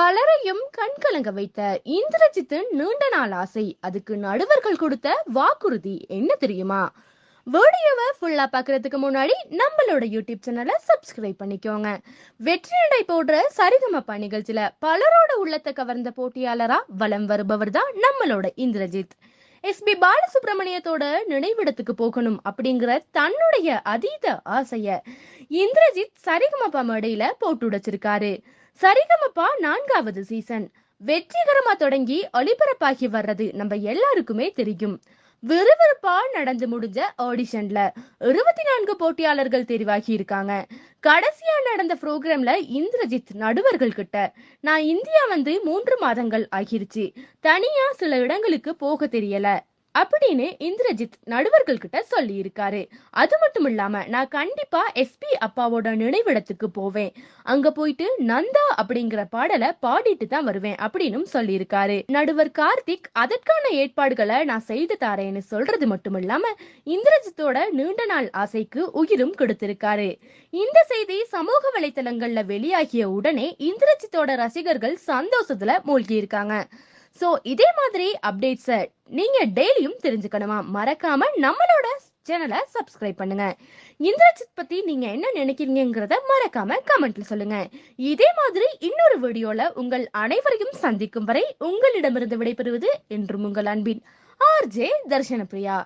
பலரையும் கண்கலங்க வைத்த இந்திரஜித்தின் நீண்ட நாள் ஆசை. அதுக்கு நடுவர்கள் கொடுத்த வாக்குறுதி என்ன தெரியுமா? வீடியோவை ஃபுல்லா பார்க்கறதுக்கு முன்னாடி நம்மளோட யூடியூப் சேனலை சப்ஸ்கிரைப் பண்ணிக்கோங்க. வெற்றி நடை போடுற சரிகமப்பா நிகழ்ச்சியில பலரோட உள்ளத்தை கவர்ந்த போட்டியாளரா வலம் வருபவர் தான் நம்மளோட இந்திரஜித். எஸ் பி பாலசுப்ரமணியத்தோட நினைவிடத்துக்கு போகணும் அப்படிங்கிற தன்னுடைய அதீத ஆசைய இந்திரஜித் சரிகமப்பா மேடையில போட்டு உடைச்சிருக்காரு. சரிகமப்பா நான்காவது சீசன் வெற்றிகரமா தொடங்கி ஒளிபரப்பாகி வர்றது நம்ம எல்லாருக்குமே தெரியும். விறுவிறுப்பா நடந்து முடிஞ்ச ஆடிஷன்ல இருபத்தி நான்கு போட்டியாளர்கள் தெரிவாகி இருக்காங்க. கடைசியா நடந்த ப்ரோக்ராம்ல இந்திரஜித் நடுவர்கள் கிட்ட நான் இந்தியா வந்து மூன்று மாதங்கள் ஆகிருச்சு. தனியா சில இடங்களுக்கு போக தெரியல. அப்படின்னு இந்திரஜித் நடுவர்கள் கிட்ட சொல்லி இருக்காரு அது மட்டும் இல்லாம நான் கண்டிப்பா எஸ்பி அப்பாவோட நினைவிடத்துக்கு போவேன். அங்க போயிட்டு நந்தா அப்படிங்கிற பாடலை பாடிட்டு தான் வருவேன் அப்படின்னு சொல்லி இருக்காரு நடுவர் கார்த்திக் அதற்கான ஏற்பாடுகளை நான் செய்து தாரேன்னு சொல்றது மட்டும் இல்லாம இந்திரஜித்தோட நீண்ட நாள் ஆசைக்கு உயிரும் கொடுத்திருக்காரு. இந்த செய்தி சமூக வலைத்தளங்கள்ல வெளியாகிய உடனே இந்திரஜித்தோட ரசிகர்கள் சந்தோஷத்துல மூழ்கி இருக்காங்க சோ இதே மாதிரி அப்டேட்ஸை நீங்க டெய்லியும் தெரிஞ்சுக்கணுமா? மறக்காம நம்மளோட சேனலை சப்ஸ்கிரைப் பண்ணுங்க. இந்திரஜித் பத்தி நீங்க என்ன நினைக்கிறீங்கிறத மறக்காம கமெண்ட்ல சொல்லுங்க. இதே மாதிரி இன்னொரு வீடியோல உங்கள் அனைவரையும் சந்திக்கும் வரை உங்களிடமிருந்து விடைபெறுவது என்றும் உங்கள் அன்பின் ஆர்ஜே தர்ஷன பிரியா